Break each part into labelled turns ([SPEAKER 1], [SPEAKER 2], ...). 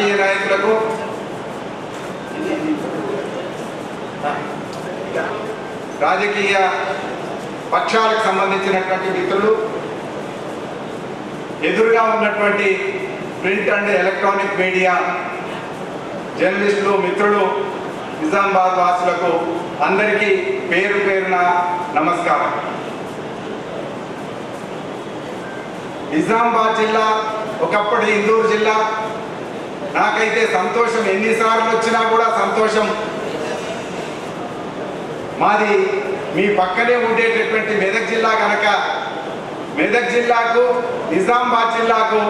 [SPEAKER 1] రాజకీయ నాయకులకు. రాజకీయ పక్షాలకు సంబంధించినటువంటి మిత్రులు. ఎదురుగా ఉన్నటువంటి ప్రింట్ అండ్ ఎలక్ట్రానిక్ మీడియా జర్నలిస్టులు మిత్రులు నిజామాబాద్ వాసులకు అందరికీ పేరు పేరున నమస్కారం. నిజామాబాద్ జిల్లా ఒకప్పటి ఇందూరు జిల్లా నాకైతే సంతోషం. ఎన్నిసార్లు వచ్చినా కూడా సంతోషం. మాది మీ పక్కనే ఉండేటటువంటి మెదక్ జిల్లా కనుక మెదక్ జిల్లాకు నిజామాబాద్ జిల్లాకు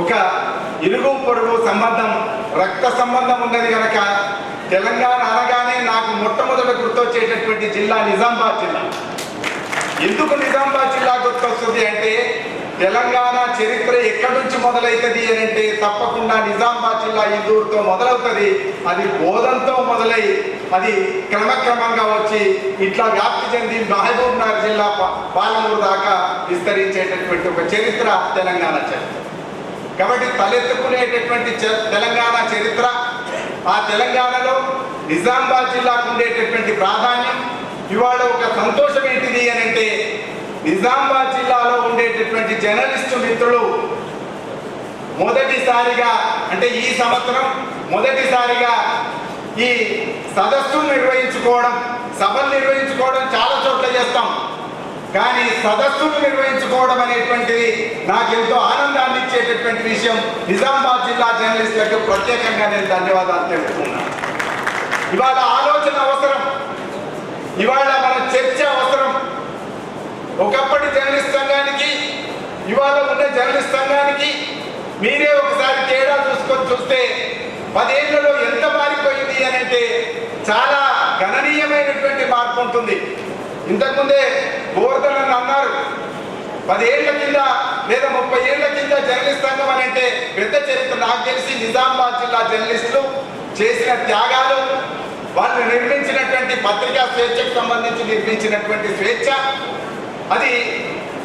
[SPEAKER 1] ఒక ఇరుగు పొరుగు సంబంధం రక్త సంబంధం ఉన్నది కనుక తెలంగాణ అనగానే నాకు మొట్టమొదట గుర్తొచ్చేటటువంటి జిల్లా నిజామాబాద్ జిల్లా. ఎందుకు నిజామాబాద్ జిల్లా గుర్తొస్తుంది అంటే తెలంగాణ చరిత్ర ఎక్కడి నుంచి మొదలవుతుంది అని అంటే తప్పకుండా నిజామాబాద్ జిల్లా ఇందూరుతో మొదలవుతుంది. అది బోధంతో మొదలై అది క్రమక్రమంగా వచ్చి ఇట్లా వ్యాప్తి చెంది మహబూబ్ నగర్ జిల్లా పాలమూరు దాకా విస్తరించేటటువంటి ఒక చరిత్ర తెలంగాణ చరిత్ర. కాబట్టి తలెత్తుకునేటటువంటి తెలంగాణ చరిత్ర ఆ తెలంగాణలో నిజామాబాద్ జిల్లాకు ఉండేటటువంటి ప్రాధాన్యం ఇవాళ ఒక సంతోషం ఏంటిది అని అంటే నిజామాబాద్ జిల్లాలో ఉండేటటువంటి జర్నలిస్టు మిత్రులు మొదటిసారిగా అంటే ఈ సంవత్సరం మొదటిసారిగా ఈ సదస్సును నిర్వహించుకోవడం సభలు నిర్వహించుకోవడం చాలా చోట్ల చేస్తాం. కానీ సదస్సును నిర్వహించుకోవడం అనేటువంటిది నాకు ఎంతో ఆనందాన్ని ఇచ్చేటటువంటి విషయం నిజామాబాద్ జిల్లా జర్నలిస్టులకు ప్రత్యేకంగా నేను ధన్యవాదాలు తెలుపుతున్నాను. ఇవాళ ఆలోచన అవసరం ఇవాళ మన చర్చ అవసరం ఒకప్పటి జర్నలిస్ట్ సంఘానికి ఇవాళ ఉన్న జర్నలిస్ట్ సంఘానికి మీరే ఒకసారి తేడా చూసుకొని చూస్తే పదేళ్ళలో ఎంత మారిపోయింది అని అంటే చాలా గణనీయమైనటువంటి మార్పు ఉంటుంది. ఇంతకుముందే గోవర్ధన్ అన్నారు. పదేళ్ళ కింద లేదా ముప్పై ఏళ్ళ కింద జర్నలిస్ట్ సంఘం అని అంటే పెద్ద చరిత్ర. నాకు తెలిసి నిజామాబాద్ జిల్లా జర్నలిస్టులు చేసిన త్యాగాలు వాళ్ళు నిర్మించినటువంటి పత్రికా స్వేచ్ఛకు సంబంధించి నిర్మించినటువంటి స్వేచ్ఛ అది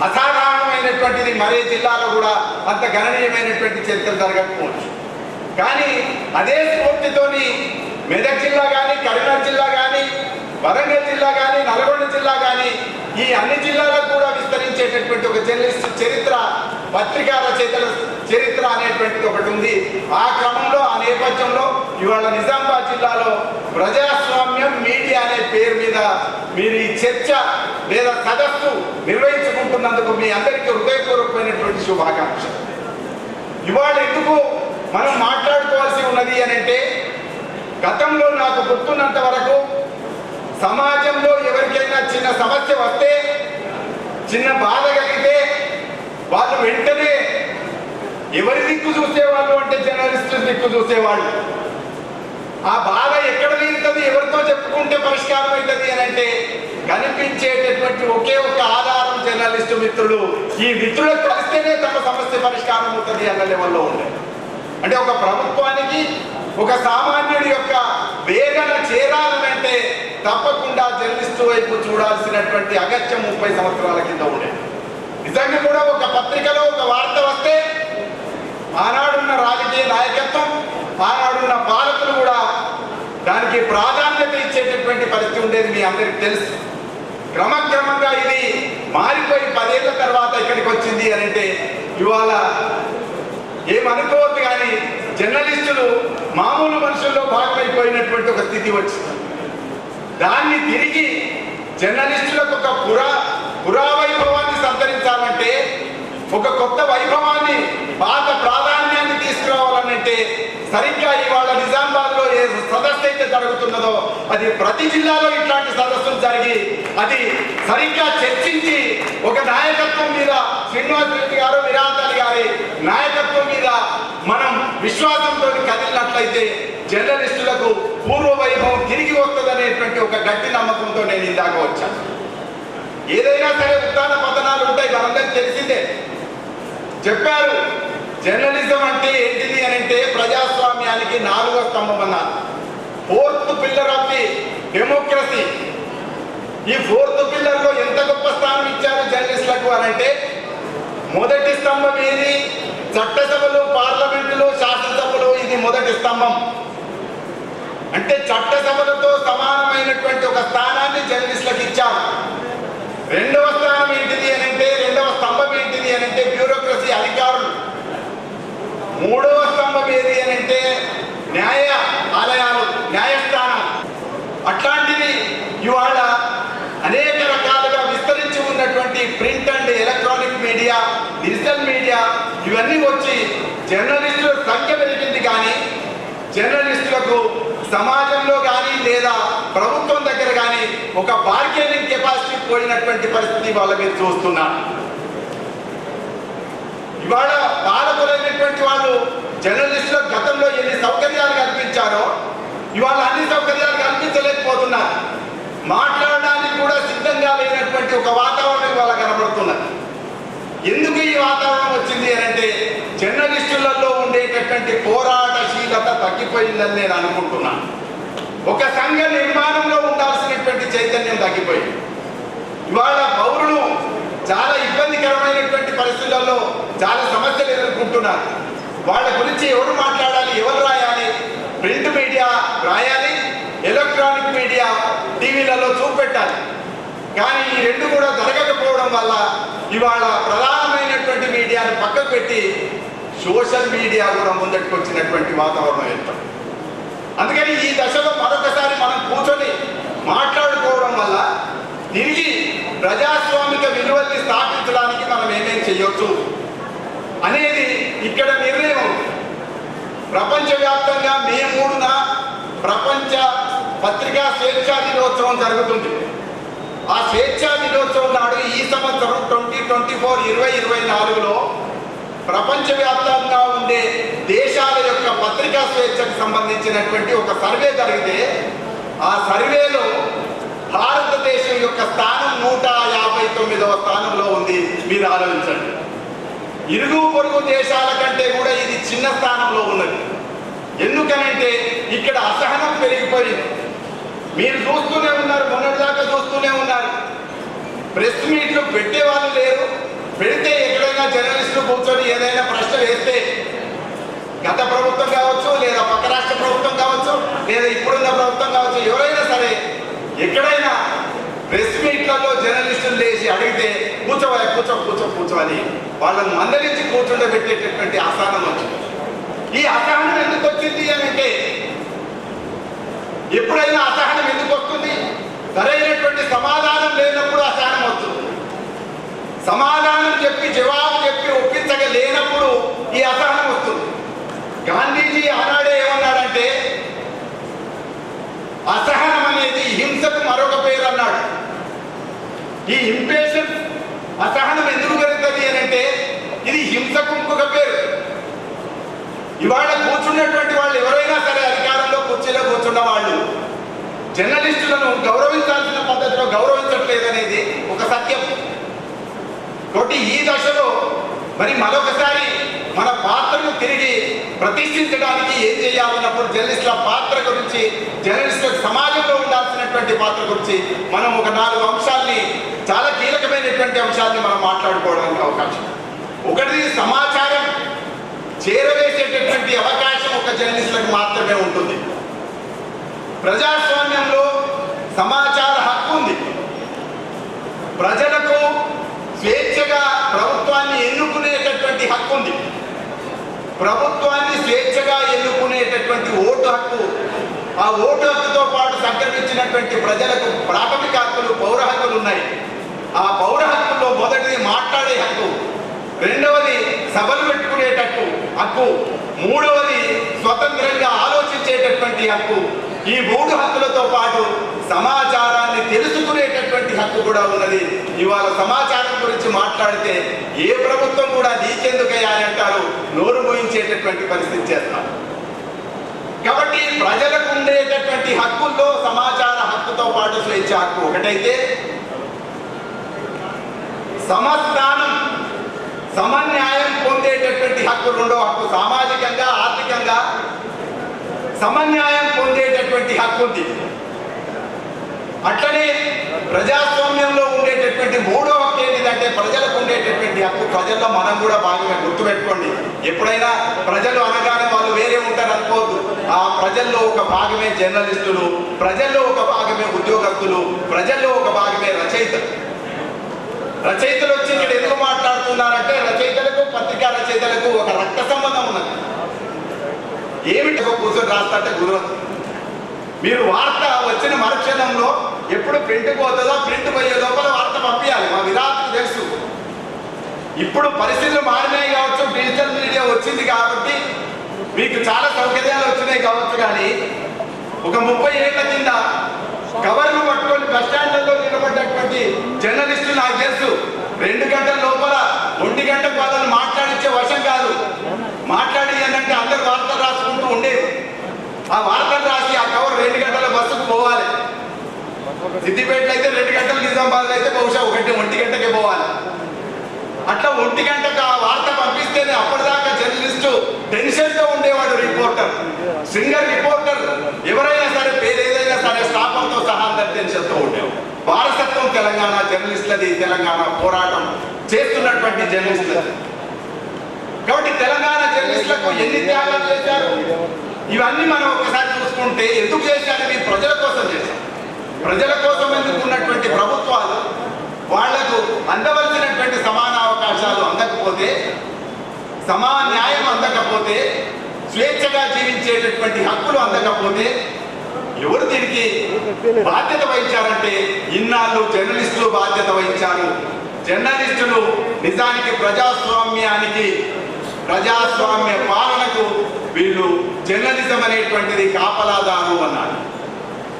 [SPEAKER 1] అసాధారణమైనటువంటిది మరే జిల్లాలో కూడా అంత గణనీయమైనటువంటి చరిత్ర జరగకపోవచ్చు. కానీ అదే స్ఫూర్తితోని మెదక్ జిల్లా కానీ కరీంనగర్ జిల్లా కానీ వరంగల్ జిల్లా కానీ నల్గొండ జిల్లా కానీ ఈ అన్ని జిల్లాలకు కూడా విస్తరించేటటువంటి ఒక జర్నలిస్ట్ చరిత్ర పత్రికా రచయితల చరిత్ర అనేటువంటిది ఒకటి ఉంది. ఆ క్రమంలో ఆ నేపథ్యంలో ఇవాళ నిజామాబాద్ జిల్లాలో ప్రజాస్వామ్యం మీడియా అనే పేరు మీద మీరు ఈ చర్చ లేదా సదస్సు నిర్వహించుకుంటున్నందుకు మీ అందరికీ హృదయపూర్వకమైనటువంటి శుభాకాంక్షలు. ఇవాళ ఎందుకు మనం మాట్లాడుకోవాల్సి ఉన్నది అని అంటే గతంలో నాకు గుర్తున్నంత వరకు సమాజంలో ఎవరికైనా చిన్న సమస్య వస్తే చిన్న బాధ కలిగితే వాళ్ళు వెంటనే ఎవరి దిక్కు చూసేవాళ్ళు అంటే జర్నలిస్టు దిక్కు చూసేవాళ్ళు. ఆ బాధ ఎక్కడ తీరుతుంది ఎవరితో చెప్పుకుంటే పరిష్కారం అవుతుంది అని అంటే కనిపించేటటువంటి ఒకే ఒక ఆధారం జర్నలిస్టు మిత్రులు ఈ మిత్రులకు కలిస్తేనే తమ సమస్య పరిష్కారం అవుతుంది అన్న లెవెల్లో ఉండే అంటే ఒక ప్రభుత్వానికి ఒక సామాన్యుడి యొక్క వేదన చేరాలనంటే తప్పకుండా జర్నలిస్టు వైపు చూడాల్సినటువంటి అగత్యం ముప్పై సంవత్సరాల కింద ఉండేది నిజంగా కూడా ఒక పత్రికలో ఒక వార్త వస్తే ఆనాడున్న రాజకీయ నాయకత్వం ఆనాడున్న పాలకులు కూడా దానికి ప్రాధాన్యత ఇచ్చేటటువంటి పరిస్థితి ఉండేది మీ అందరికి తెలుసు. క్రమక్రమంగా ఇది మారిపోయి పదేళ్ళ తర్వాత ఇక్కడికి వచ్చింది అని అంటే ఇవాళ ఏమనుకోవద్దు కానీ జర్నలిస్టులు మామూలు మనుషుల్లో భాగమైపోయినటువంటి ఒక స్థితి వచ్చింది. దాన్ని తిరిగి జర్నలిస్టులకు ఒక పురా పురావైభవాన్ని సంతరించాలంటే ఒక కొత్త వైభవాన్ని పాత ప్రా అంటే సరిగ్గా ఇవాళ నిజామాబాద్లో ఏ సదస్సు అయితే జరుగుతున్నదో అది ప్రతి జిల్లాలో ఇట్లాంటి సదస్సులు జరిగి అది సరిగ్గా చర్చించి ఒక నాయకత్వం మీద శ్రీనివాస్ రెడ్డి గారు విరాట్ గారి నాయకత్వం మీద మనం విశ్వాసంతో కదిలినట్లయితే జర్నలిస్టులకు పూర్వ వైభవం తిరిగి వస్తుందనేటువంటి ఒక గట్టి నమ్మకంతో నేను ఇందాక వచ్చాను. ఏదైనా సరే ఉత్తాన పతనాలు ఉంటాయి మనందరికీ తెలిసిందే. చెప్పారు జర్నలిజం అంటే ఏంటిది అని అంటే ప్రజాస్వామ్యానికి నాలుగో స్తంభం అన్నారు. Fourth pillar of the democracy. ఈ ఫోర్త్ పిల్లర్లో ఎంత గొప్ప స్థానం ఇచ్చారు జర్నలిస్టులకు అని అంటే మొదటి స్తంభం ఏది? చట్టసభలు పార్లమెంటులో శాసనసభలు ఇది మొదటి స్తంభం. అంటే చట్టసభలతో సమానమైనటువంటి ఒక స్థానాన్ని జర్నలిస్టులకు ఇచ్చారు. రెండవ స్థానం ఏంటిది అని అంటే రెండవ స్తంభం ఏంటిది అని అంటే బ్యూరోక్రసీ అధికారులు. మూడవ స్తంభం ఏది అని అంటే న్యాయ ఆలయాలు న్యాయస్థానం. అట్లాంటివి ఇవాళ అనేక రకాలుగా విస్తరించి ఉన్నటువంటి print and electronic media digital media ఇవన్నీ వచ్చి జర్నలిస్టుల సంఖ్య పెరిగింది కానీ జర్నలిస్టులకు సమాజంలో కానీ లేదా ప్రభుత్వం దగ్గర కానీ ఒక బార్గెనింగ్ కెపాసిటీ పోయినటువంటి పరిస్థితి వాళ్ళ మీరు చూస్తున్నారు ఇవాళ పాలకులైనటువంటి వాళ్ళు జర్నలిస్టులకు గతంలో ఎన్ని సౌకర్యాలు కల్పించారో ఇవాళ అన్ని సౌకర్యాలు కల్పించలేకపోతున్నారు. మాట్లాడడానికి కూడా సిద్ధంగా లేనటువంటి ఒక వాతావరణం ఇవాళ కనబడుతున్నది. ఎందుకు ఈ వాతావరణం వచ్చింది అని అంటే జర్నలిస్టులలో ఉండేటటువంటి పోరాటశీలత తగ్గిపోయిందని నేను అనుకుంటున్నాను ఒక సంఘ నిర్మాణంలో ఉండాల్సినటువంటి చైతన్యం తగ్గిపోయింది. ఇవాళ పౌరులు చాలా ఇబ్బందికరమైనటువంటి పరిస్థితులలో చాలా సమస్యలు ఎదుర్కొంటున్నారు. వాళ్ళ గురించి ఎవరు మాట్లాడాలి ఎవరు రాయాలి? ప్రింట్ మీడియా రాయాలి ఎలక్ట్రానిక్ మీడియా టీవీలలో చూపెట్టాలి. కానీ ఈ రెండు కూడా జరగకపోవడం వల్ల ఇవాళ ప్రధానమైనటువంటి మీడియాను పక్కకు పెట్టి సోషల్ మీడియా కూడా ముందటికి వచ్చినటువంటి వాతావరణం ఏర్పడింది. అందుకని ఈ దశలో మరొకసారి మనం కూర్చొని మాట్లాడుకోవడం వల్ల తిరిగి ప్రజాస్వామిక విలువల్ని స్థాపించడానికి మనం ఏమేం చేయొచ్చు అనేది ఇక్కడ నిర్ణయం. ప్రపంచవ్యాప్తంగా మే మూడున ప్రపంచ పత్రికా స్వేచ్ఛా దినోత్సవం జరుగుతుంది. ఆ స్వేచ్ఛా దినోత్సవం నాడు ఈ సంవత్సరం ట్వంటీ ట్వంటీ ఫోర్ ఇరవై ఇరవై నాలుగులో ప్రపంచవ్యాప్తంగా ఉండే దేశాల యొక్క పత్రికా స్వేచ్ఛకు సంబంధించినటువంటి ఒక సర్వే జరిగితే ఆ సర్వేలో భారతదేశం యొక్క స్థానం నూట యాభై తొమ్మిదవ స్థానంలో ఉంది. మీరు ఆలోచించండి. ఇరుగు పొరుగు దేశాల కంటే కూడా ఇది చిన్న స్థానంలో ఉన్నది. ఎందుకనంటే ఇక్కడ అసహనం పెరిగిపోయింది. మీరు చూస్తూనే ఉన్నారు మొన్నటిదాకా చూస్తూనే ఉన్నారు. ప్రెస్ మీట్లు పెట్టేవాళ్ళు లేరు. పెడితే ఎక్కడైనా జర్నలిస్టులు కూర్చొని ఏదైనా ప్రశ్న వేస్తే గత ప్రభుత్వం కావచ్చు లేదా పక్క రాష్ట్ర ప్రభుత్వం కావచ్చు లేదా ఇప్పుడున్న ప్రభుత్వం కావచ్చు ఎవరైనా ఎక్కడైనా ప్రెస్ మీట్లలో జర్నలిస్టులు లేచి అడిగితే కూర్చోవా కూర్చో కూర్చో కూర్చో అని వాళ్ళని మందలించి కూర్చుండబెట్టేటటువంటి అసహనం వచ్చింది. ఈ అసహనం ఎందుకు వచ్చింది అని అంటే ఎప్పుడైనా అసహనం ఎందుకు వస్తుంది? సరైనటువంటి సమాధానం లేనప్పుడు అసహనం వస్తుంది. సమాధానం చెప్పి జవాబు చెప్పి ఒప్పించక లేనప్పుడు ఈ అసహనం వస్తుంది. గాంధీజీ ఆనాడే ఏమన్నాడంటే అసహనం అనేది హింసకు మరొక పేరు అన్నాడు ఈ ఇంపేషన్ అసహనం ఎందుకు పెరుగుతుంది అని అంటే ఇది హింసకు ఇంకొక పేరు. ఇవాళ కూర్చున్నటువంటి వాళ్ళు ఎవరైనా సరే అధికారంలో కుర్చీలో కూర్చున్న వాళ్ళు జర్నలిస్టులను గౌరవించాల్సిన పద్ధతిలో గౌరవించట్లేదు అనేది ఒక సత్యం. కాబట్టి ఈ దశలో మరి మరొకసారి మన పాత్రను తిరిగి ప్రతిష్ఠించడానికి ఏం చేయాలన్నప్పుడు జర్నలిస్టుల పాత్ర గురించి జర్నలిస్టుల సమాజంలో ఉండాల్సినటువంటి పాత్ర గురించి మనం ఒక నాలుగు అంశాల్ని చాలా కీలకమైనటువంటి అంశాలని మనం మాట్లాడుకోవడానికి అవకాశం. ఒకటి సమాచారం చేరవేసేటటువంటి అవకాశం ఒక జర్నలిస్టులకు మాత్రమే ఉంటుంది. ప్రజాస్వామ్యంలో సమాచార హక్కు ఉంది. ప్రజలకు స్వేచ్ఛగా ప్రభుత్వాన్ని ఎన్నుకునేటటువంటి హక్కు ఉంది. ప్రభుత్వాన్ని స్వేచ్ఛగా ఎన్నుకునేటటువంటి ఓటు హక్కు ఆ ఓటు హక్కుతో పాటు సంక్రమించినటువంటి ప్రజలకు ప్రాథమిక హక్కులు పౌర హక్కులు ఉన్నాయి. ఆ పౌర హక్కుల్లో మొదటిది మాట్లాడే హక్కు రెండవది సభలు పెట్టుకునేటట్టు హక్కు మూడవది స్వతంత్రంగా ఆలోచించేటటువంటి హక్కు. ఈ మూడు హక్కులతో పాటు సమాచారాన్ని తెలుసుకునేటటువంటి హక్కు కూడా ఉన్నది. ఇవాళ సమాచారం గురించి మాట్లాడితే ఏ ప్రభుత్వం కూడా నీకెందుకయ్యా అని అంటారు. నోరు మూయించేటటువంటి పరిస్థితి చేస్తాం. కాబట్టి ప్రజలకు ఉండేటటువంటి హక్కుల్లో సమాచార హక్కుతో పాటు స్వేచ్ఛ హక్కు ఒకటైతే సమస్థానం సమన్యాయం పొందేటటువంటి హక్కు రెండో హక్కు సామాజికంగా ఆర్థికంగా సమన్యాయం పొందేటటువంటి హక్కు ఉంది. అట్లనే ప్రజాస్వామ్యంలో ఉండేటటువంటి మూడో హక్కు ఏంటిదంటే ప్రజలకు ఉండేటటువంటి హక్కు. ప్రజల్లో మనం కూడా బాగా గుర్తుపెట్టుకోండి. ఎప్పుడైనా ప్రజలు అనగానే వాళ్ళు వేరే ఉంటారు అనుకోవద్దు. ఆ ప్రజల్లో ఒక భాగమే జర్నలిస్టులు ప్రజల్లో ఒక భాగమే ఉద్యోగస్తులు ప్రజల్లో ఒక భాగమే రచయితలు. రచయితలు వచ్చి ఇక్కడ ఎందుకు మాట్లాడుతున్నారంటే రచయితలకు పత్రికా రచయితలకు ఒక రక్త సంబంధం ఉన్నది. ఏమిటి కూర్చొని రాస్తారంటే గురువు? మీరు వార్త వచ్చిన మరుక్షణంలో ఎప్పుడు ప్రింట్ పోతుందో ప్రింట్ పోయే లోపల వార్త పంపించాలి మా విధానం తెలుసు. ఇప్పుడు పరిస్థితులు మారినాయి కావచ్చు డిజిటల్ మీడియా వచ్చింది కాబట్టి మీకు చాలా సౌకర్యాలు వచ్చినాయి కావచ్చు కానీ ఒక ముప్పై ఏళ్ళ కింద కవర్లు పట్టుకొని బస్ స్టాండ్లలో నిలబడ్డటువంటి జర్నలిస్టు నాకు తెలుసు రెండు గంటల లోపల ఒంటి గంట వాళ్ళని మాట్లాడించే వర్షం కాదు. మాట్లాడి ఏంటంటే అందరు వార్తలు రాసుకుంటూ ఉండేది ఆ వార్తలు రాసి ఆ కవర్ రెండు గంటల బస్సుకు పోవాలి. సిద్దిపేటలో అయితే రెండు గంటలు నిజామాబాద్లో అయితే బహుశా ఒకటి ఒంటి గంటకే పోవాలి. అట్లా ఒంటి గంటకు ఆ వార్త పంపిస్తేనే అప్పటిదాకా జర్నలిస్టు టెన్షన్ ఉండేవాడు రిపోర్టర్. Singer reporter. ఎవరైనా సరే పేరు ఏదైనా సరే సహా దర్శనం చేస్తూ తో వారసత్వం తెలంగాణ జర్నలిస్టులది తెలంగాణ పోరాటం చేస్తున్నటువంటి జర్నలిస్టులది. కాబట్టి తెలంగాణ జర్నలిస్టులకు ఎన్ని త్యాగాలు చేశారు? ఇవన్నీ మనం ఒకసారి చూసుకుంటే ఎందుకు చేశారని ప్రజల కోసం చేశారు. ప్రజల కోసం ఎందుకు ఉన్నటువంటి ప్రభుత్వాలు వాళ్ళకు అందవలసినటువంటి సమాన అవకాశాలు అందకపోతే సమా న్యాయం అందకపోతే స్వేచ్ఛగా జీవించేటటువంటి హక్కులు అందకపోతే ఎవరు దీనికి బాధ్యత వహించారంటే ఇన్నాళ్ళు జర్నలిస్టులు బాధ్యత వహించారు. జర్నలిస్టులు నిజానికి ప్రజాస్వామ్యానికి ప్రజాస్వామ్య పాలనకు వీళ్ళు జర్నలిజం అనేటువంటిది కాపలాదారు అన్నారు.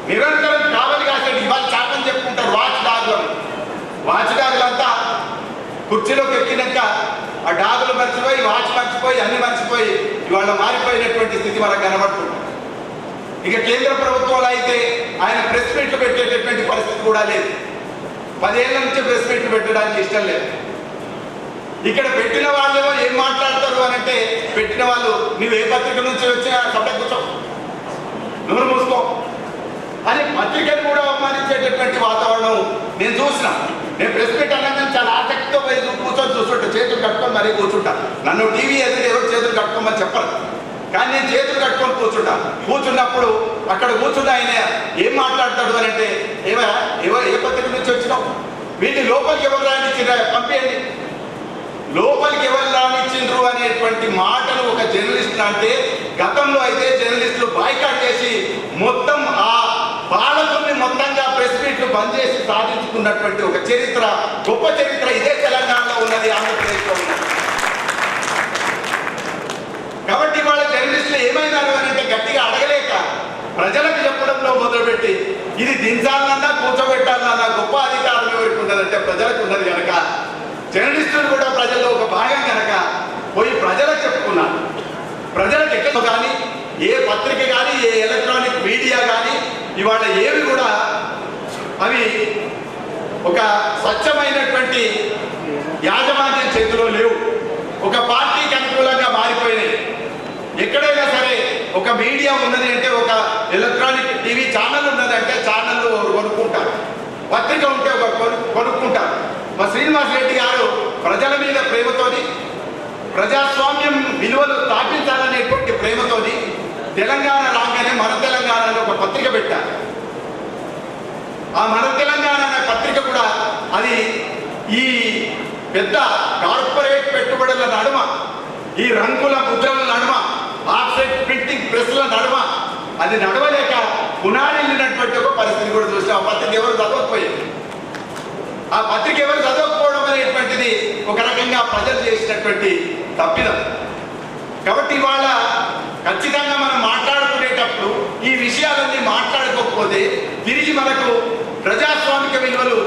[SPEAKER 1] నిరంతరం కావలి కాసేది ఇవాళ చాటం చెప్పుకుంటారు వాచ్ డాగులు వాచ్ డాగులంతా కుర్చీలోకి ఎక్కినాక ఆ డాగులు మర్చిపోయి వాచ్ మర్చిపోయి అన్ని మర్చిపోయి ఇవాళ మారిపోయినటువంటి స్థితి మనకు కనబడుతుంది. ఇక కేంద్ర ప్రభుత్వాలు అయితే ఆయన ప్రెస్ మీట్లు పెట్టేటటువంటి పరిస్థితి కూడా లేదు. పదేళ్ళ నుంచి ప్రెస్ మీట్లు పెట్టడానికి ఇష్టం లేదు. ఇక్కడ పెట్టిన వాళ్ళేమో ఏం మాట్లాడతారు అని అంటే పెట్టిన వాళ్ళు నువ్వు ఏ పత్రిక నుంచి వచ్చినా కట్ట కూర్చో. నోరు మూసుకో. అని పత్రికను కూడా అవమానించేటటువంటి వాతావరణం నేను చూసిన. నేను ప్రెస్ మీట్ అన్నది చాలా ఆసక్తితో పోయి కూర్చొని చూస్తుంటా. చేతులు కట్టుకొని మరీ కూర్చుంటా. నన్ను టీవీ ఎదురు ఎవరు చేతులు కట్టుకోమని చెప్పరు. కానీ నేను చేతులు కట్టుకొని కూర్చుంటా. కూర్చున్నప్పుడు అక్కడ కూర్చున్న ఆయన ఏం మాట్లాడతాడు అని అంటే ఏమయ్యా ఎవరు ఏ పత్రిక నుంచి వచ్చినావు? వీటిని లోపలికి ఎవరు రానిచ్చిరా పంపేయండి. లోపలికి ఎవరు రానిచ్చిండ్రు అనేటువంటి మాటలు ఒక జర్నలిస్ట్ అంటే గతంలో అయితే జర్నలిస్టులు బాయ్కాట్ చేసి మొత్తం ఆ పాలకుల్ని మొత్తంగా ప్రెస్ మీట్లు బంద్ చేసి సాధించుకున్నటువంటి ఒక చరిత్ర గొప్ప చరిత్ర ఇదే తెలంగాణలో ఉన్నది ఆంధ్రప్రదేశ్లో ఉన్నది కాబట్టి వాళ్ళ జర్నలిస్టులు ఏమైనారు అని అంటే గట్టిగా అడగలేక ప్రజలకు చెప్పడంలో మొదలుపెట్టి ఇది దించాలన్నా కూర్చోబెట్టాలన్నా గొప్ప అధికారం ఎవరికి ఉన్నదంటే ప్రజలకు ఉన్నది కనుక జర్నలిస్టులు కూడా ప్రజల్లో ఒక భాగం కనుక పోయి ప్రజలకు చెప్పుకున్నారు. ప్రజలకు ఎక్కువ కానీ ఏ పత్రిక కానీ ఏ ఎలక్ట్రానిక్ మీడియా కానీ ఇవాళ ఏవి కూడా అవి ఒక స్వచ్ఛమైనటువంటి యాజమాన్యం చేతిలో లేవు. ఒక పార్టీకి అనుకూలంగా మారిపోయినాయి. ఎక్కడైనా సరే ఒక మీడియా ఉన్నది అంటే ఒక ఎలక్ట్రానిక్ టీవీ ఛానల్ ఉన్నది అంటే ఛానల్ కొనుక్కుంటారు. పత్రిక ఉంటే ఒక కొనుక్కుంటారు. మా శ్రీనివాస్ రెడ్డి గారు ప్రజల మీద ప్రేమతోని ప్రజాస్వామ్యం విలువలు స్థాపించాలనేటువంటి ప్రేమతోని తెలంగాణ రాగానే మన తెలంగాణలో ఒక పత్రిక పెట్టారు. ఆ మన తెలంగాణ అనే పత్రిక కూడా అది ఈ పెద్ద కార్పొరేట్ పెట్టుబడుల నడుమ ఈ రంగుల ముద్రల నడుమ ఆఫ్సెట్ ప్రింటింగ్ ప్రెస్ల నడవ. అది నడవలేక పునాడిల్లినటువంటి ఒక పరిస్థితి కూడా చూస్తే ఆ పత్రిక ఎవరు చదవకపోయింది? ఆ పత్రిక ఎవరు చదవకపోవడం అనేటువంటిది ఒక రకంగా ప్రజలు చేసినటువంటి తప్పిదం. కాబట్టి ఇవాళ ఖచ్చితంగా మనం మాట్లాడుకునేటప్పుడు ఈ విషయాలన్నీ మాట్లాడుకోకపోతే తిరిగి మనకు ప్రజాస్వామిక విలువలు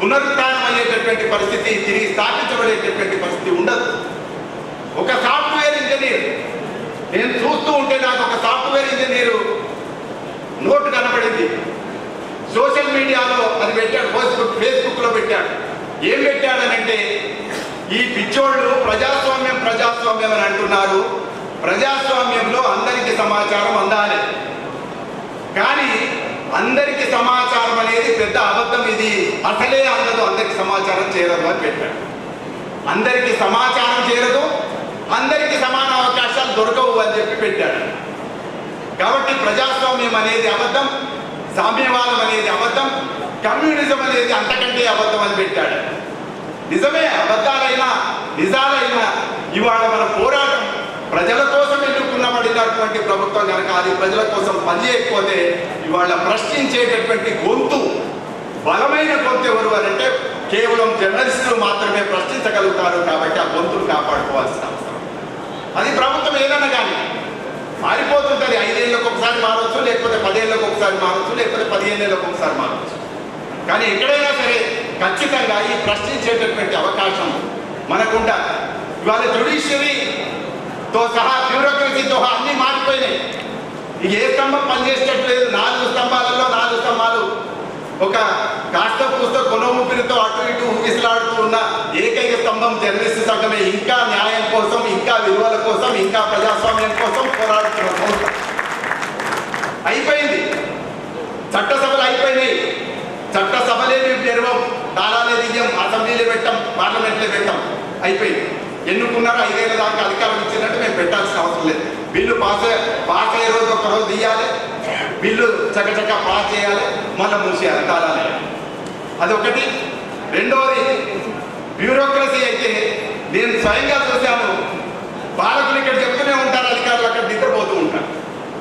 [SPEAKER 1] పునరుత్నం అయ్యేటటువంటి పరిస్థితి తిరిగి స్థాపించబడేటటువంటి పరిస్థితి ఉండదు. ఒక నేను చూస్తూ ఉంటే నాకు ఒక సాఫ్ట్వేర్ ఇంజనీరు నోటు కనపడింది. సోషల్ మీడియాలో అది పెట్టాడు ఫేస్బుక్ ఫేస్బుక్లో పెట్టాడు. ఏం పెట్టాడనంటే ఈ పిచ్చోళ్ళు ప్రజాస్వామ్యం ప్రజాస్వామ్యం అని అంటున్నారు. ప్రజాస్వామ్యంలో అందరికీ సమాచారం అందాలి. కానీ అందరికి సమాచారం అనేది పెద్ద అబద్ధం ఇది. అసలే అందదు అందరికి సమాచారం చేరదు అని పెట్టాడు. అందరికి సమాచారం చేరదు అందరికి సమాన అవకాశాలు దొరకవు అని చెప్పి పెట్టాడు కాబట్టి ప్రజాస్వామ్యం అనేది అబద్ధం సామ్యవాదం అనేది అబద్ధం కమ్యూనిజం అనేది అంతకంటే అబద్ధం అని పెట్టాడు నిజమే అబద్ధాలైనా నిజాలైనా ఇవాళ మన పోరాటం ప్రజల కోసం ఎన్నుకున్నబడినటువంటి ప్రభుత్వం కనుక అది ప్రజల కోసం పనిచేయకపోతే ఇవాళ ప్రశ్నించేటటువంటి గొంతు బలమైన గొంతు ఎవరు అని అంటే కేవలం జర్నలిస్టులు మాత్రమే ప్రశ్నించగలుగుతారు కాబట్టి ఆ గొంతును కాపాడుకోవాల్సిన అవసరం. అది ప్రభుత్వం ఏదన్నా కానీ మారిపోతుంటుంది. ఐదేళ్ళకి ఒకసారి మారవచ్చు లేకపోతే పదేళ్ళకి ఒకసారి మారవచ్చు లేకపోతే పదిహేను ఏళ్ళకి ఒకసారి మారవచ్చు కానీ ఎక్కడైనా సరే ఖచ్చితంగా ఈ ప్రశ్నించేటటువంటి అవకాశం మనకుంటా ఇవాళ జ్యుడిషియరీతో సహా బ్యూరోక్రసీతో సహా అన్ని మారిపోయినాయి. ఇక ఏ స్తంభం పనిచేసేటట్లేదు. నాలుగు స్తంభాలలో నాలుగు స్తంభాలు. ఒక కాస్త కూస్త కొన అటు ఇటు ఊగిసలాడుతూ ఉన్నా స్తంభం జర్నలిస్ట్ సంఘమే ఇంకా న్యాయం కోసం ఇంకా విలువల కోసం ఇంకా ప్రజాస్వామ్యం కోసం పోరాడుతున్న సంస్థ అయిపోయింది. చట్టసభలు అయిపోయినాయి. చట్టసభలే మేము తెరవం తాళాలే దియ్యం అసెంబ్లీలో పెట్టాం పార్లమెంట్లో పెట్టాం. అయిపోయింది. ఎన్నుకున్నారు ఐదేళ్ళ దాకా అధికారం ఇచ్చినట్టు మేము పెట్టాల్సిన అవసరం లేదు. బిల్లు పాస్ పాస్ అయ్యే రోజు ఒక రోజు తీయాలి. బిల్లు చకచక పాస్ చేయాలి. మళ్ళీ మూసేయాలి తాళాలు. అదొకటి. రెండవది బ్యూరోక్రసీ అయితే నేను స్వయంగా చూశాను. పాలకులు ఇక్కడ చెప్తూనే ఉంటారు అధికారులు అక్కడ నిద్రపోతూ ఉంటారు.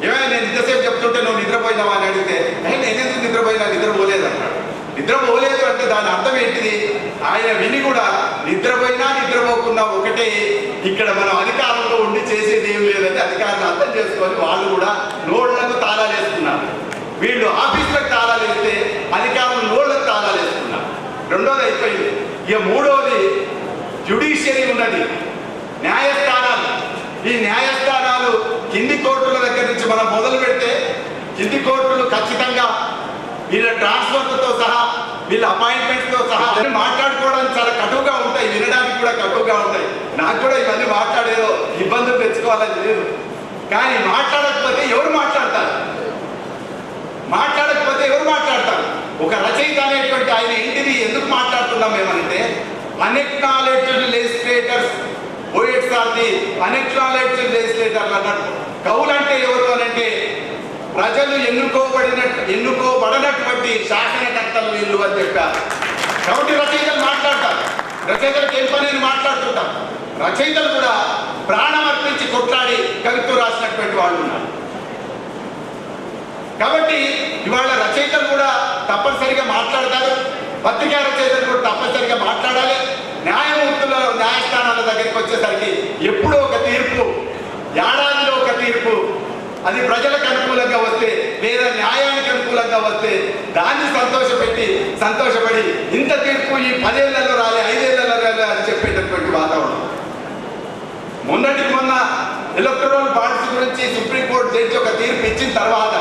[SPEAKER 1] ఏమైనా నేను ఇంతసేపు చెప్తుంటే నువ్వు నిద్రపోయినావా అని అడిగితే నేను నేనెందుకు నిద్రపోయినా? నిద్రపోలేదు అన్నాడు నిద్రపోలేదు అంటే దాని అర్థం ఏంటిది? ఆయన విని కూడా నిద్రపోయినా నిద్రపోకున్నా ఒకటే ఇక్కడ మనం అధికారంలో ఉండి చేసేది ఏం లేదని అధికారులు అర్థం చేసుకొని వాళ్ళు కూడా నోళ్ళకు తాళాలు వీళ్ళు ఆఫీసులకు తాళాలు వేస్తే అధికారులు నోళ్ళకు తాళాలు రెండోది అయిపోయింది. ఇక మూడోది జ్యుడిషియరీ ఉన్నది. న్యాయస్థానాలు. ఈ న్యాయస్థానాలు కింది కోర్టుల దగ్గర నుంచి మనం మొదలు పెడితే కింది కోర్టులు ఖచ్చితంగా వీళ్ళ ట్రాన్స్ఫర్లతో సహా వీళ్ళ అపాయింట్మెంట్తో సహా అన్ని మాట్లాడుకోవడానికి చాలా కటువుగా ఉంటాయి వినడానికి కూడా కటువుగా ఉంటాయి. నాకు కూడా ఇవన్నీ మాట్లాడేదో ఇబ్బందులు తెచ్చుకోవాలని లేదు. కానీ మాట్లాడకపోతే ఎవరు మాట్లాడతారు? మాట్లాడకపోతే ఎవరు మాట్లాడతారు? ఒక రచయిత అనేటువంటి ఆయన ఇంటిని ఎందుకు మాట్లాడుతున్నాం మేమంటే unacknowledged legislators poets are the unacknowledged లెజిస్లేటర్లు అన్నట్టు. కవులు అంటే ఎవరు అనంటే ప్రజలు ఎన్నుకోబడిన ఎన్నుకోబడనటువంటి శాసనకర్తలు వీళ్ళు అని చెప్పారు. కాబట్టి రచయితలు మాట్లాడతారు. రచయితలకు ఏం పని అని మాట్లాడుతుంటారు? రచయితలు కూడా ప్రాణం అర్పించి కొట్లాడి కవిత్వం రాసినటువంటి వాళ్ళు ఉన్నారు. కాబట్టి ఇవాళ రచయితలు కూడా తప్పనిసరిగా మాట్లాడతారు. పత్రికా రచయితలు కూడా తప్పనిసరిగా మాట్లాడాలి. న్యాయమూర్తుల న్యాయస్థానాల దగ్గరికి వచ్చేసరికి ఎప్పుడో ఒక తీర్పు ఏడాదిలో ఒక తీర్పు అది ప్రజలకు అనుకూలంగా వస్తే లేదా న్యాయానికి అనుకూలంగా వస్తే దాన్ని సంతోషపెట్టి సంతోషపడి ఇంత తీర్పు ఈ పదేళ్ళలో రాలే ఐదేళ్ళలో రాలే అని చెప్పేటటువంటి వాతావరణం. మొన్నటికి మొన్న ఎలక్ట్రల్ బాండ్స్ గురించి సుప్రీంకోర్టు జడ్జి ఒక తీర్పు ఇచ్చిన తర్వాత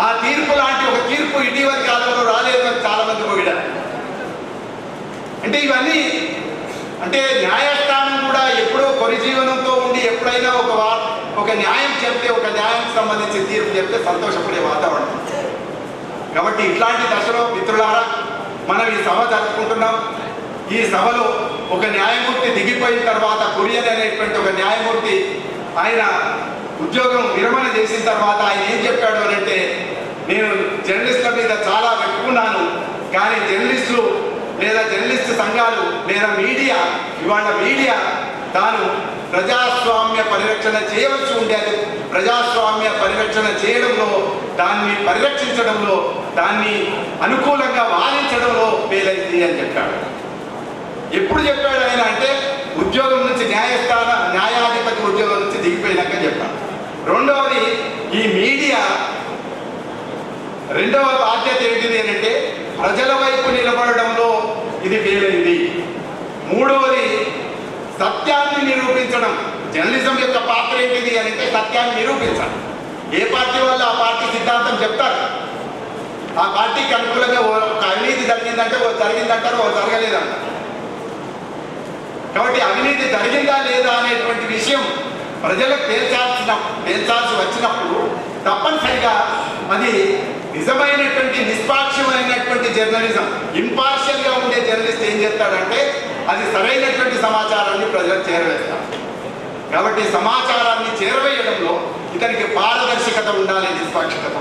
[SPEAKER 1] ఆ తీర్పు లాంటి ఒక తీర్పు ఇటీవల కాలంలో రాలేదు అని చాలా మంది పొగిడారు అంటే ఇవన్నీ అంటే న్యాయస్థానం కూడా ఎప్పుడో కొరి జీవనంతో ఉండి ఎప్పుడైనా ఒక వా- ఒక న్యాయం చెప్తే ఒక న్యాయం సంబంధించి తీర్పు చెప్తే సంతోషపడే వాతావరణం. కాబట్టి ఇట్లాంటి దశలో మిత్రులారా మనం ఈ సభ జరుపుకుంటున్నాం. ఈ సభలో ఒక న్యాయమూర్తి దిగిపోయిన తర్వాత కురియన్ అనేటువంటి ఒక న్యాయమూర్తి ఆయన ఉద్యోగం విరమణ చేసిన తర్వాత ఆయన ఏం చెప్పాడు అని అంటే నేను జర్నలిస్టుల మీద చాలా పెట్టుకున్నాను కానీ జర్నలిస్టులు లేదా జర్నలిస్ట్ సంఘాలు లేదా మీడియా ఇవాళ మీడియా తాను ప్రజాస్వామ్య పరిరక్షణ చేయవలసి ఉండేది ప్రజాస్వామ్య పరిరక్షణ చేయడంలో దాన్ని పరిరక్షించడంలో దాన్ని అనుకూలంగా వాదించడంలో ఫెయిలైంది అని చెప్పాడు. ఎప్పుడు చెప్పాడు ఆయన అంటే ఉద్యోగం నుంచి న్యాయస్థాన న్యాయాధిపతి ఉద్యోగం నుంచి దిగిపోయినాక చెప్పాడు. రెండవది ఈ మీడియా రెండవ బాధ్యత ఏంటిది అని అంటే ప్రజల వైపు నిలబడడంలో ఇది ఫెయిలైంది మూడవది సత్యాన్ని నిరూపించడం. జర్నలిజం యొక్క పాత్ర ఏంటిది అని అంటే సత్యాన్ని నిరూపించడం. ఏ పార్టీ వాళ్ళు ఆ పార్టీ సిద్ధాంతం చెప్తారు? ఆ పార్టీకి అనుకూలంగా ఓ- ఒక అవినీతి జరిగిందంటే ఓ జరిగిందంటారు ఓ జరగలేదంటారు. కాబట్టి అవినీతి జరిగిందా లేదా అనేటువంటి విషయం ప్రజలకు తేల్చాల్సిన తేల్చాల్సి వచ్చినప్పుడు తప్పనిసరిగా అది నిజమైనటువంటి నిష్పాక్షమైనటువంటి జర్నలిజం ఇంపార్షియల్గా ఉండే జర్నలిస్ట్ ఏం చేస్తాడంటే అది సరైనటువంటి సమాచారాన్ని ప్రజలకు చేరవేస్తాడు. కాబట్టి సమాచారాన్ని చేరవేయడంలో ఇతనికి పారదర్శకత ఉండాలి నిష్పాక్షికత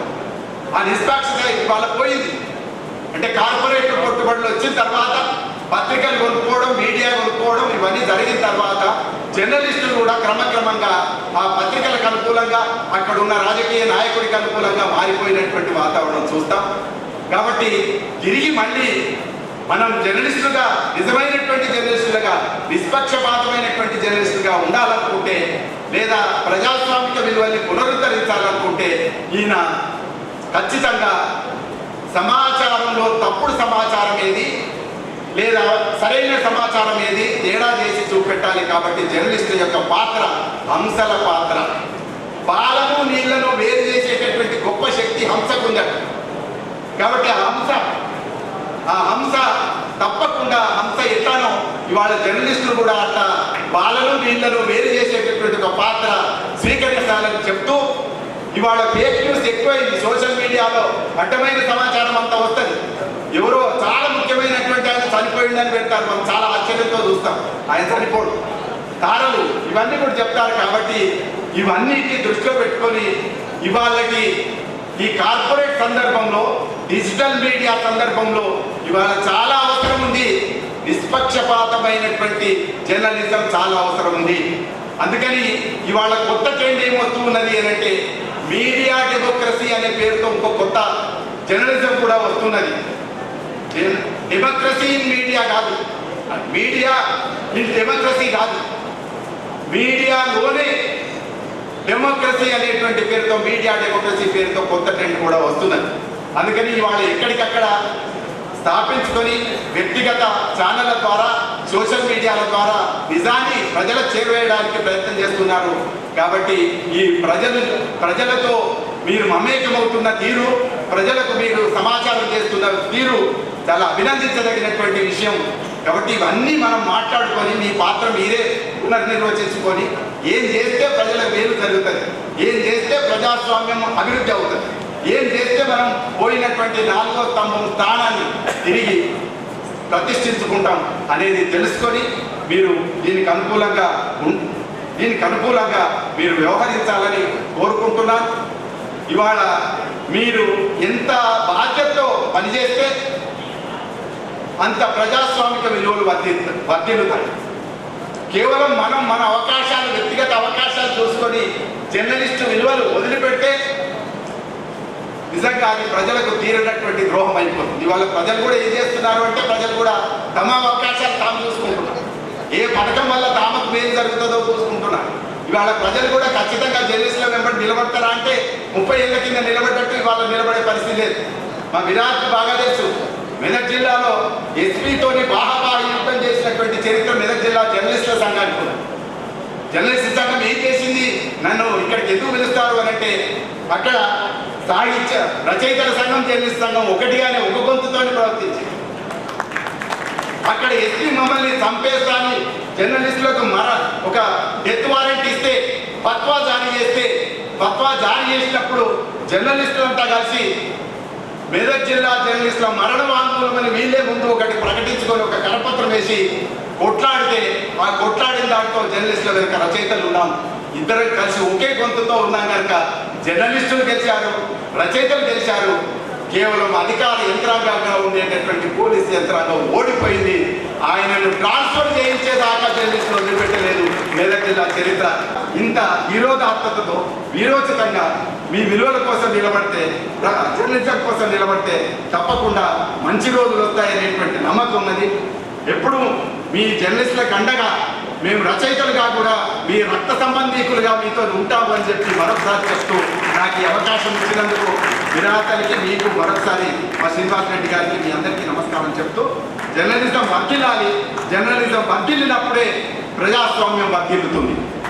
[SPEAKER 1] ఆ నిష్పాక్షత ఇవాళ పోయింది. అంటే కార్పొరేట్ పెట్టుబడులు వచ్చిన తర్వాత పత్రికలు కొనుక్కోవడం మీడియా కొనుక్కోవడం ఇవన్నీ జరిగిన తర్వాత జర్నలిస్టులు కూడా క్రమక్రమంగా ఆ పత్రికలకు అనుకూలంగా అక్కడ ఉన్న రాజకీయ నాయకుడికి అనుకూలంగా మారిపోయినటువంటి వాతావరణం చూస్తాం. కాబట్టి తిరిగి మళ్ళీ మనం జర్నలిస్టులుగా నిజమైనటువంటి జర్నలిస్టులుగా నిష్పక్షపాతమైనటువంటి జర్నలిస్టులుగా ఉండాలనుకుంటే లేదా ప్రజాస్వామిక విలువల్ని పునరుద్ధరించాలనుకుంటే ఈయన ఖచ్చితంగా సమాచారంలో తప్పుడు సమాచారం ఏది? లేదా సరైన సమాచారం ఏది? తేడా చేసి చూపెట్టాలి కాబట్టి జర్నలిస్టు యొక్క పాత్ర హంసల పాత్ర. పాలను నీళ్ళను వేరు చేసేటటువంటి గొప్ప శక్తి హంసకు ఉందట. కాబట్టి ఆ హంస ఆ హంస తప్పకుండా హంస ఎట్లానో ఇవాళ జర్నలిస్టులు కూడా అట్లా పాలను నీళ్ళను వేరు చేసేటటువంటి ఒక పాత్ర స్వీకరించాలని చెప్తూ ఇవాళ ఫేక్ న్యూస్ ఎక్కువైంది. సోషల్ మీడియాలో అడ్డమైన సమాచారం అంతా వస్తుంది. ఎవరో చాలా ముఖ్యమైనటువంటి ఆయన చనిపోయిందని పెడతారు. మనం చాలా ఆశ్చర్యంతో చూస్తాం. ఆయన చనిపోడు తారలు ఇవన్నీ కూడా చెప్తారు కాబట్టి ఇవన్నిటి దృష్టిలో పెట్టుకొని ఇవాళకి ఈ కార్పొరేట్ సందర్భంలో డిజిటల్ మీడియా సందర్భంలో ఇవాళ చాలా అవసరం ఉంది. నిష్పక్షపాతమైనటువంటి జర్నలిజం చాలా అవసరం ఉంది. అందుకని ఇవాళ కొత్త ట్రెండ్ ఏం వస్తున్నది అని అంటే మీడియా డెమోక్రసీ అనే పేరుతో ఇంకో కొత్త జర్నలిజం కూడా వస్తున్నది. డెమోక్రసీ ఇన్ మీడియా కాదు. మీడియా ఇన్ డెమోక్రసీ కాదు. మీడియాలోనే డెమోక్రసీ అనేటువంటి పేరుతో మీడియా డెమోక్రసీ పేరుతో కొత్త ట్రెండ్ కూడా వస్తున్నది. అందుకని ఇవాళ ఎక్కడికక్కడ స్థాపించుకొని వ్యక్తిగత ఛానళ్ళ ద్వారా సోషల్ మీడియాల ద్వారా నిజాన్ని ప్రజలకు చేరువేయడానికి ప్రయత్నం చేస్తున్నారు. కాబట్టి ఈ ప్రజలు ప్రజలతో మీరు మమేకమవుతున్న తీరు ప్రజలకు మీరు సమాచారం చేస్తున్న తీరు చాలా అభినందించదగినటువంటి విషయం. కాబట్టి ఇవన్నీ మనం మాట్లాడుకొని మీ పాత్ర మీరే పునర్నిర్వచించుకొని ఏం చేస్తే ప్రజలకు మేలు జరుగుతుంది ఏం చేస్తే ప్రజాస్వామ్యం అభివృద్ధి అవుతుంది ఏం చేస్తే మనం పోయినటువంటి నాలుగో స్తంభం స్థానాన్ని తిరిగి ప్రతిష్ఠించుకుంటాం అనేది తెలుసుకొని మీరు దీనికి అనుకూలంగా ఉం- దీనికి అనుకూలంగా మీరు వ్యవహరించాలని కోరుకుంటున్నాను. ఇవాళ మీరు ఎంత బాధ్యతతో పనిచేస్తే అంత ప్రజాస్వామిక విలువలు వర్ధి వర్ధిల్లుతాయి. కేవలం మనం మన అవకాశాలు వ్యక్తిగత అవకాశాలు చూసుకొని జర్నలిస్టు విలువలు వదిలిపెడితే నిజంగా అది ప్రజలకు తీరనటువంటి ద్రోహం అయిపోతుంది. ఇవాళ ప్రజలు కూడా ఏం చేస్తున్నారు అంటే ప్రజలు కూడా తమ అవకాశాలు తాము చూసుకుంటున్నారు. ఏ పథకం వల్ల తామకు మేలు జరుగుతుందో చూసుకుంటున్నారు. ఇవాళ ప్రజలు కూడా ఖచ్చితంగా జర్నలిస్టుల వెంబడి నిలబడతారా అంటే ముప్పై ఏళ్ళ కింద నిలబడ్డట్టు ఇవాళ నిలబడే పరిస్థితి లేదు. మా విరాట్ బాగా తెలుసు. మెదక్ జిల్లాలో ఎస్పీతోని బాహాబాహి యుద్ధం చేసినటువంటి చరిత్ర మెదక్ జిల్లా జర్నలిస్టుల సంఘానికి ఉంది. జర్నలిస్ట్ సంఘం ఏం చేసింది? నన్ను ఇక్కడికి ఎందుకు పిలుస్తారు అని అంటే అక్కడ సాహిత్య రచయితల సంఘం జర్నలిస్ట్ సంఘం ఒకటిగానే ఒక గొంతుతోని ప్రవర్తించింది. అక్కడ ఎస్పీ మమ్మల్ని చంపేస్తాని జర్నలిస్టులకు మర ఒక డెత్ వారెంట్ ఇస్తే ఫత్వా జారీ చేస్తే ఫత్వా జారీ చేసినప్పుడు జర్నలిస్టులంతా కలిసి మెదక్ జిల్లా జర్నలిస్టుల మరణం వాంగ్మూలమని వీళ్ళే ముందు ఒకటి ప్రకటించుకొని ఒక కరపత్రం వేసి కొట్లాడితే ఆ కొట్లాడిన దాంట్లో జర్నలిస్టుల వెనుక రచయితలు ఉన్నాం. ఇద్దరు కలిసి ఒకే గొంతుతో ఉన్నాం కనుక జర్నలిస్టులు గెలిచారు రచయితలు గెలిచారు. కేవలం అధికార యంత్రాంగంగా ఉండేటటువంటి పోలీస్ యంత్రాంగం ఓడిపోయింది. ఆయనను ట్రాన్స్ఫర్ చేయించేదాకా జర్నలిస్టులు వదిలిపెట్టలేదు. మెదక్ జిల్లా చరిత్ర ఇంత విరోధాత్మకతో వీరోచితంగా మీ విలువల కోసం నిలబడితే జర్నలిజం కోసం నిలబడితే తప్పకుండా మంచి రోజులు వస్తాయనేటువంటి నమ్మకం ఉన్నది. ఎప్పుడు మీ జర్నలిస్టులకు అండగా మేము రచయితలుగా కూడా మీ రక్త సంబంధీకులుగా మీతో ఉంటామని చెప్పి మరొకసారి చెప్తూ నాకు ఈ అవకాశం ఇచ్చినందుకు విరాతనికి మీకు మరొకసారి మా శ్రీనివాస్ రెడ్డి గారికి మీ అందరికీ నమస్కారం చెప్తూ జర్నలిజం వర్ధిల్లాలి. జర్నలిజం వర్ధిల్లినప్పుడే ప్రజాస్వామ్యం వర్ధిల్లుతుంది.